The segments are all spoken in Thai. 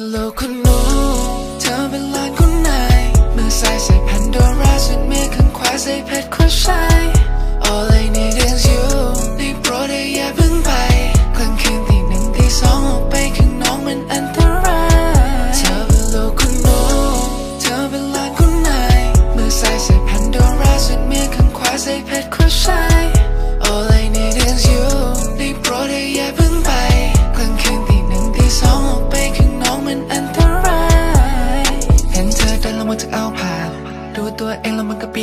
เป็นโลูกคุณหนูเธอเป็นหลานคุณนายมือซ้ายใส่แผ่นโดราส่วนมือข้างขวาใส่เพชรคุชชัย All I need is you ได้โปรดอย่าเพิ่งไปกลางคืนตีหนึ่งตีสองออกไปข้างนอกมันอันตรายเธอเป็นลูกคุณหนูเธอเป็นหลานคุณนายมือซ้ายใส่แผ่นโดราส่วนมือข้างขวาใส่เพชรคุชชั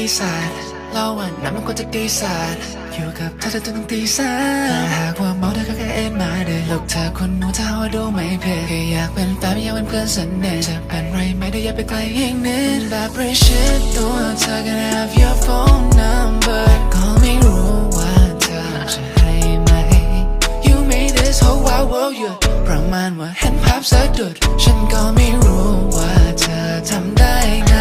แล้วมันเราอะนั้นมันก็จะดีศาสตร์อยู่กับเธอจนต้องตีสามถ้าหากว่าเมาเธอก็แค่เอ็นมาเด้ลูกเธอคนนู้นถ้าว่าดูไม่เพ่แค่อยากเป็นแฟนอยากเป็นเพื่อนสนิทจะเป็นไรไหมได้อย่าไปไกลยิ่งนิดแบบประชิดตัวเธอ can have your phone number ก็ไม่รู้ว่าเธอจะให้ไหม You made this whole wide world หยุดประมาณว่าเห็นภาพสะดุดฉันก็ไม่รู้ว่าเธอทำได้ไง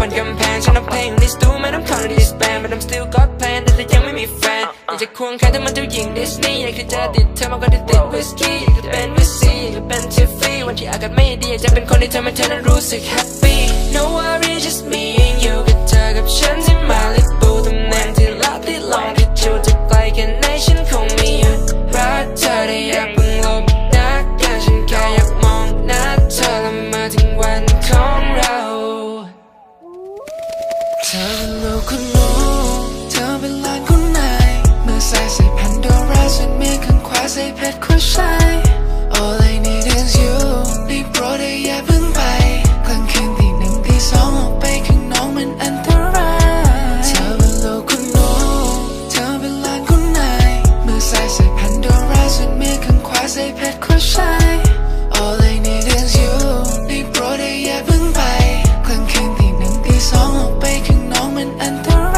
you มองเธอผ่านกำแพงฉันเอาเพลงในสตูแม้น้ำคอนในดิสแบน but I'm still got plan แต่ยังไม่มีแฟนอยากจะควงแขนเธอมันเจ้าหญิงดิสนีย์อยากจะเจอติดเธอมากกว่าที่ติดวิสกี้อยากจะเป็นวิสซีอยากจะเป็นทิฟฟี่วันที่อากาศไม่ดีอยากจะเป็นคนที่ทำให้เธอนั้นรู้สึก happy No worry just me and you กับเธอกับฉันที่ ใส่เพชรของฉัน All I need is you ได้โปรดอย่าเพิ่งไปกลางคืนที่หนึ่งที่สองออกไปข้างนอกมันอันตรายเธอเป็นโลกคนโน้เธอเป็นลานคนไหนมื่อสายสายพันดวงราส่วเมือข้างขวาใส่เพชรของฉัน All I need is you ได้โปรดอย่าเพิ่งไปกลางคืนที่หนึ่งที่สองออกไปข้างนอกมันอันตราย